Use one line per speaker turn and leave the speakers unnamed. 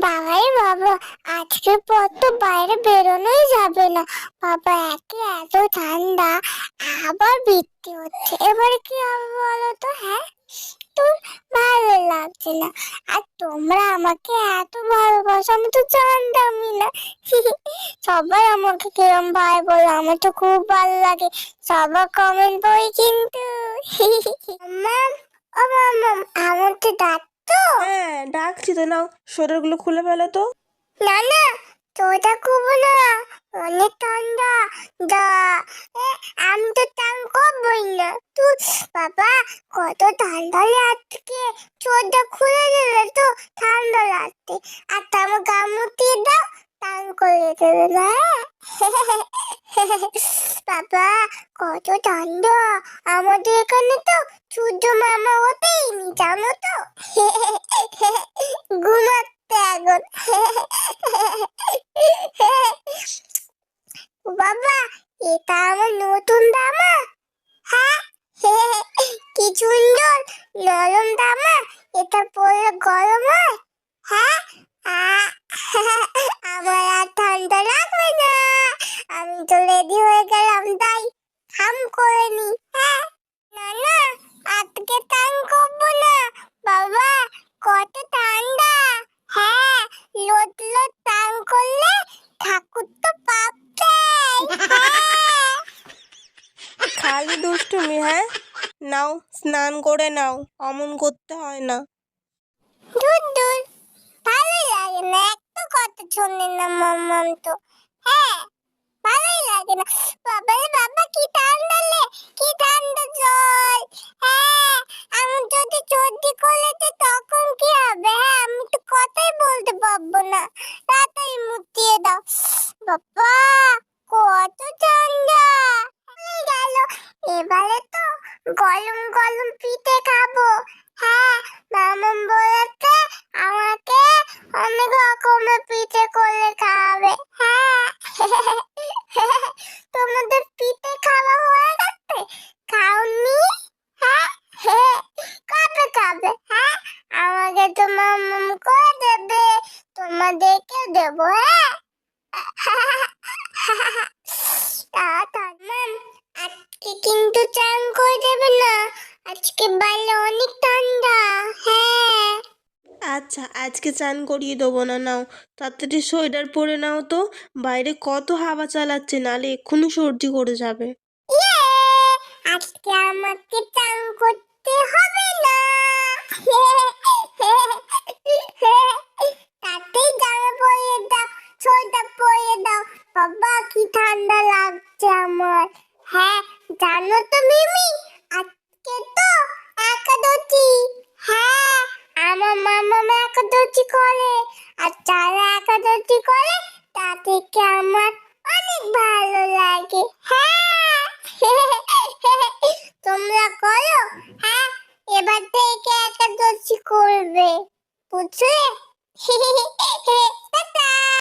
বাবাই বাবা আজকের পর তো বাইরে বেরোনোই যাবে না। বাবা, একে এত ঠান্ডা, আবার বৃষ্টি হচ্ছে। এবারে কি হবে বলো তো হ্যাঁ? তোর ভালো লাগছে না। আর তোমরা আমাকে এত ভালোবাসো, আমি তো জানতামই না। সবাই আমাকে কিরম ভাই বলো, আমার তো খুব ভালো লাগে। সবার কমেন্ট বই কিন্তু। ও মাম আমার তো দাঁত তো?
হ্যাঁ ডাকছি তো নাও সোয়েটারগুলো খুলে ফেলো তো।
না না তোটা খুব না অনেক ঠান্ডা দা এ, আমি তো টান করবই না। তুই বাবা কত ঠান্ডা লাগছে চোরটা খুলে দিলে তো ঠান্ডা লাগছে। আর তোমার গামুটি দাও টান করে দেবে না বাবা, কত ঠান্ডা। আমাদের এখানে তো মামা জানো তো? ঘুমাচ্ছে এখন। বাবা, এটা আমার নতুন জামা। হ্যাঁ? কি সুন্দর, নরম জামা। এটা পরে গরম হ্যাঁ। করে নি হ্যাঁ না না আজকে টান করব না। বাবা কত ঠান্ডা। হ্যাঁ লোট লোট টান করলে ঠাকুর তো পাচ্ছে হ্যাঁ।
খালি দুষ্টুমি হ্যাঁ? নাও স্নান করে নাও অমন করতে হয় না।
দূর দূর। ভালো লাগে না একটু কথা শোনে না মাম্মাম তো। হ্যাঁ ভালোই লাগে না। বাবা বাবা কি ঠান্ডা তো গরম গরম পিঠে খাব। হ্যাঁ মামন বলেছে আমাকে অনেক রকমের পিঠে করলে খাওয়াবে। হ্যাঁ। তোমাদের পিঠে খাওয়া হয়ে গেছে? খাওনি? হ্যাঁ। কবে খাবে? হ্যাঁ আমাকে তো মামন করে দেবে। তোমাদেরকে দেবো হ্যাঁ। আজকে কিন্তু চান করে দেবে না। আজকে বাইরে অনেক ঠান্ডা। হ্যাঁ।
আচ্ছা আজকে চান করিয়ে দেবো না নাও। তাড়াতাড়ি সোয়েটার পরে নাও তো। বাইরে কত হাওয়া চালাচ্ছে নালে এক্ষুনি সর্দি করে যাবে।
ইয়ে! আজকে আমাকে চান করতে হবে না। জানো তো মিমি, আজকে তো একাদশী। হ্যাঁ আমার মামা একাদশী করে, আর যারা একাদশী করে তা আমার অনেক ভালো লাগে। হ্যাঁ তোমরা করো। হ্যাঁ এবার থেকে একাদশী করবে, বুঝলে?